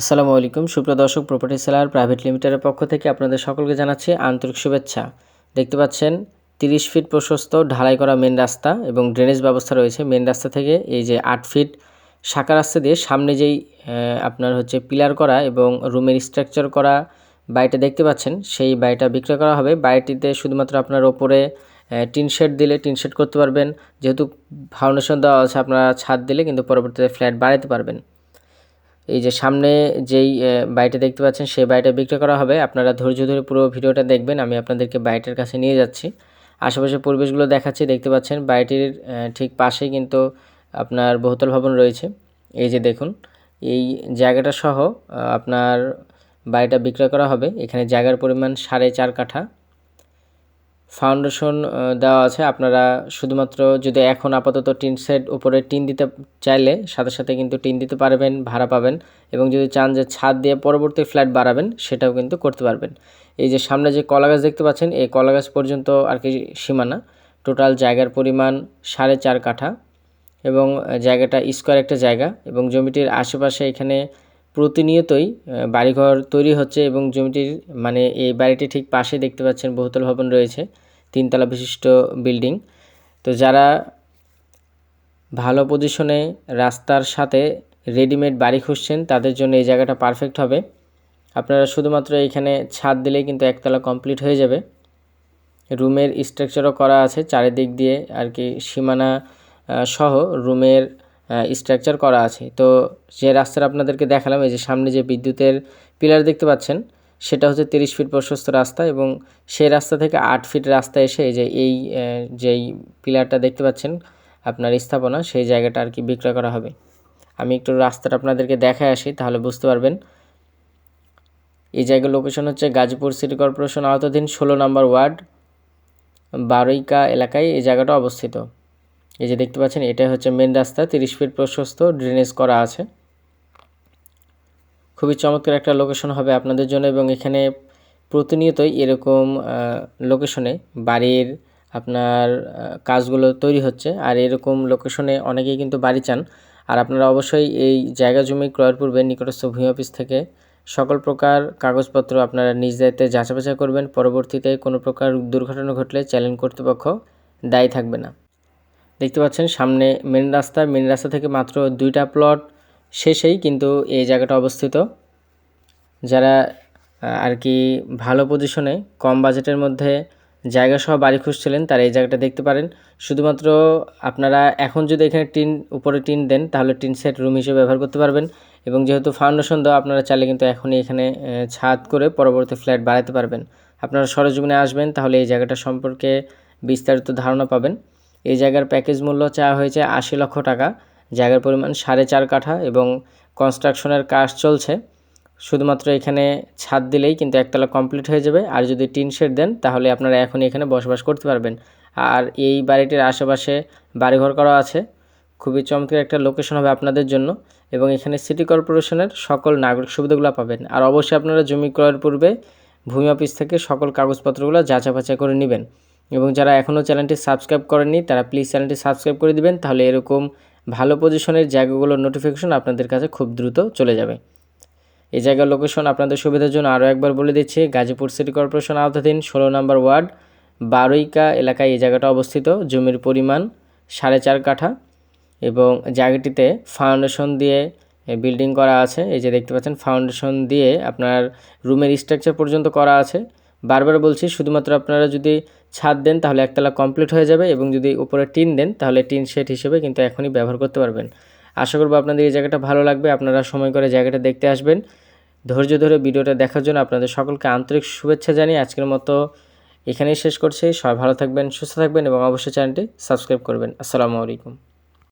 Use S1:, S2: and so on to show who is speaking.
S1: আসসালামু আলাইকুম। সুপ্রিয় দর্শক প্রপার্টি সেলার প্রাইভেট লিমিটেডের পক্ষ থেকে আপনাদের সকলকে জানাচ্ছি আন্তরিক শুভেচ্ছা। দেখতে পাচ্ছেন, তিরিশ ফিট প্রশস্ত ঢালাই করা মেন রাস্তা এবং ড্রেনেজ ব্যবস্থা রয়েছে। মেন রাস্তা থেকে এই যে আট ফিট শাখা রাস্তা দিয়ে সামনে যেই আপনার হচ্ছে পিলার করা এবং রুমের স্ট্রাকচার করা বাড়িটা দেখতে পাচ্ছেন, সেই বাড়িটা বিক্রয় করা হবে। বাড়িটিতে শুধুমাত্র আপনার ওপরে টিন শেড দিলে টিন শেড করতে পারবেন। যেহেতু ফাউন্ডেশন দেওয়া আছে, আপনারা ছাদ দিলে কিন্তু পরবর্তীতে ফ্ল্যাট বাড়াতে পারবেন। এই যে সামনে যেই বাড়িটা দেখতে পাচ্ছেন, সেই বাড়িটা বিক্রি করা হবে। আপনারা ধৈর্য ধরে পুরো ভিডিওটা দেখবেন, আমি আপনাদেরকে বাড়িটার কাছে নিয়ে যাচ্ছি। আশেপাশের পরিবেশগুলো দেখাচ্ছি, দেখতে পাচ্ছেন, বাড়িটির ঠিক পাশেই কিন্তু আপনার বহুতল ভবন রয়েছে। এই যে দেখুন, এই জায়গাটা সহ আপনার বাড়িটা বিক্রয় করা হবে। এখানে জায়গার পরিমাণ সাড়ে চার কাঠা। ফাউন্ডেশন দেওয়া আছে। আপনারা শুধুমাত্র যদি এখন আপাতত টিন সেট উপরে টিন দিতে চাইলে, সাথে সাথে কিন্তু টিন দিতে পারবেন, ভাড়া পাবেন এবং যদি চান যে ছাদ দিয়ে পরবর্তী ফ্ল্যাট বাড়াবেন, সেটাও কিন্তু করতে পারবেন। এই যে সামনে যে কলা গাছ দেখতে পাচ্ছেন, এই কলা গাছ পর্যন্ত আর কি সীমানা। টোটাল জায়গার পরিমাণ সাড়ে চার কাঠা এবং জায়গাটা স্কোয়ার একটা জায়গা এবং জমিটির আশেপাশে এখানে প্রতিনিয়তই বাড়িঘর তৈরি হচ্ছে এবং জমিটির মানে এই বাড়িটি ঠিক পাশে দেখতে পাচ্ছেন বহুতল ভবন রয়েছে, তিনতলা বিশিষ্ট বিল্ডিং। তো যারা ভালো পজিশনে রাস্তার সাথে রেডিমেড বাড়ি খুঁজছেন, তাদের জন্য এই জায়গাটা পারফেক্ট হবে। আপনারা শুধুমাত্র এখানে ছাদ দিলেই কিন্তু একতলা কমপ্লিট হয়ে যাবে। রুমের স্ট্রাকচারও করা আছে, চারিদিক দিয়ে আর কি সীমানা সহ রুমের স্ট্রাকচার করা আছে। তো যে রাস্তাটা আপনাদেরকে দেখালাম, এই যে সামনে যে বিদ্যুতের পিলার দেখতে পাচ্ছেন, সেটা হচ্ছে তিরিশ ফিট প্রশস্ত রাস্তা এবং সেই রাস্তা থেকে আট ফিট রাস্তা এসে এই যে এই যেই পিলারটা দেখতে পাচ্ছেন, আপনার স্থাপনা, সেই জায়গাটা আর কি বিক্রয় করা হবে। আমি একটু রাস্তাটা আপনাদেরকে দেখায় আসি, তাহলে বুঝতে পারবেন। এই জায়গার লোকেশন হচ্ছে গাজীপুর সিটি কর্পোরেশন আওতাধীন ষোলো নম্বর ওয়ার্ড বারৈকা এলাকায় এই জায়গাটা অবস্থিত। এই যে দেখতে পাচ্ছেন, এটাই হচ্ছে মেন রাস্তা, তিরিশ ফিট প্রশস্ত ড্রেনেজ করা আছে। খুবই চমৎকার একটা লোকেশন হবে আপনাদের জন্য এবং এখানে প্রতিনিয়তই এরকম লোকেশনে বাড়ির আপনার কাজগুলো তৈরি হচ্ছে। আর এরকম লোকেশনে অনেকেই কিন্তু বাড়ি চান। আর আপনারা অবশ্যই এই জায়গা জমি ক্রয়ের পূর্বে নিকটস্থ ভূমি অফিস থেকে সকল প্রকার কাগজপত্র আপনারা নিজ দায়িত্বে যাচাই বাছাই করবেন। পরবর্তীতে কোনো প্রকার দুর্ঘটনা ঘটলে চ্যালেঞ্জ কর্তৃপক্ষ দায়ী থাকবে না। দেখতে পাচ্ছেন সামনে মেন রাস্তা মেন রাস্তা থেকে মাত্র দুইটা প্লট শেষেই কিন্তু এই জায়গাটা অবস্থিত। যারা আর কি ভালো পজিশনে কম বাজেটের মধ্যে জায়গা সহ বাড়ি খুঁজছিলেন, তারা এই জায়গাটা দেখতে পারেন। শুধুমাত্র আপনারা এখন যদি এখানে টিন, উপরে টিন দেন, তাহলে টিন সেট রুম হিসেবে ব্যবহার করতে পারবেন। এবং যেহেতু ফাউন্ডেশন দেওয়া, আপনারা চাইলে কিন্তু এখনই এখানে ছাদ করে পরবর্তী ফ্ল্যাট বাড়াতে পারবেন। আপনারা সরজমিনে আসবেন, তাহলে এই জায়গাটা সম্পর্কে বিস্তারিত ধারণা পাবেন। এই জায়গার প্যাকেজ মূল্য চাওয়া হয়েছে আশি লক্ষ টাকা। জায়গার পরিমাণ সাড়ে চার কাঠা এবং কনস্ট্রাকশনের কাজ চলছে। শুধুমাত্র এখানে ছাদ দিলেই কিন্তু একতলা কমপ্লিট হয়ে যাবে। আর যদি টিন শেড দেন, তাহলে আপনারা এখনই এখানে বসবাস করতে পারবেন। আর এই বাড়িটির আশেপাশে বাড়িঘর করা আছে। খুবই চমৎকার একটা লোকেশন হবে আপনাদের জন্য এবং এখানে সিটি কর্পোরেশনের সকল নাগরিক সুবিধাগুলো পাবেন। আর অবশ্যই আপনারা জমি ক্রয়ের পূর্বে ভূমি অফিস থেকে সকল কাগজপত্রগুলো যাচাই করে নেবেন। এবং যারা এখনও চ্যানেলটি সাবস্ক্রাইব করেননি, তারা প্লিজ চ্যানেলটি সাবস্ক্রাইব করে দিবেন, তাহলে এরকম ভালো পজিশনের জায়গাগুলোর নোটিফিকেশন আপনাদের কাছে খুব দ্রুত চলে যাবে। এই জায়গার লোকেশন আপনাদের সুবিধার জন্য আরও একবার বলে দিচ্ছি, গাজীপুর সিটি কর্পোরেশন আওতাধীন, ষোলো নম্বর ওয়ার্ড বারৈকা এলাকায় এই জায়গাটা অবস্থিত, জমির পরিমাণ সাড়ে চার কাঠা এবং জায়গাটিতে ফাউন্ডেশন দিয়ে বিল্ডিং করা আছে, এই যে দেখতে পাচ্ছেন ফাউন্ডেশন দিয়ে আপনার রুমের স্ট্রাকচার পর্যন্ত করা আছে। বারবার বলছি, শুধুমাত্র আপনারা যদি ছাদ দেন তাহলে একতলা কমপ্লিট হয়ে যাবে এবং যদি উপরে টিন দেন তাহলে টিন শেড হিসেবে কিন্তু এখনই ব্যবহার করতে পারবেন। আশা করব আপনাদের এই জায়গাটা ভালো লাগবে, আপনারা সময় করে জায়গাটা দেখতে আসবেন। ধৈর্য ধরে ভিডিওটা দেখার জন্য আপনাদের সকলকে আন্তরিক শুভেচ্ছা জানিয়ে আজকের মতো এখানেই শেষ করছি। সবাই ভালো থাকবেন, সুস্থ থাকবেন এবং অবশ্যই চ্যানেলটি সাবস্ক্রাইব করবেন। আসসালামু আলাইকুম।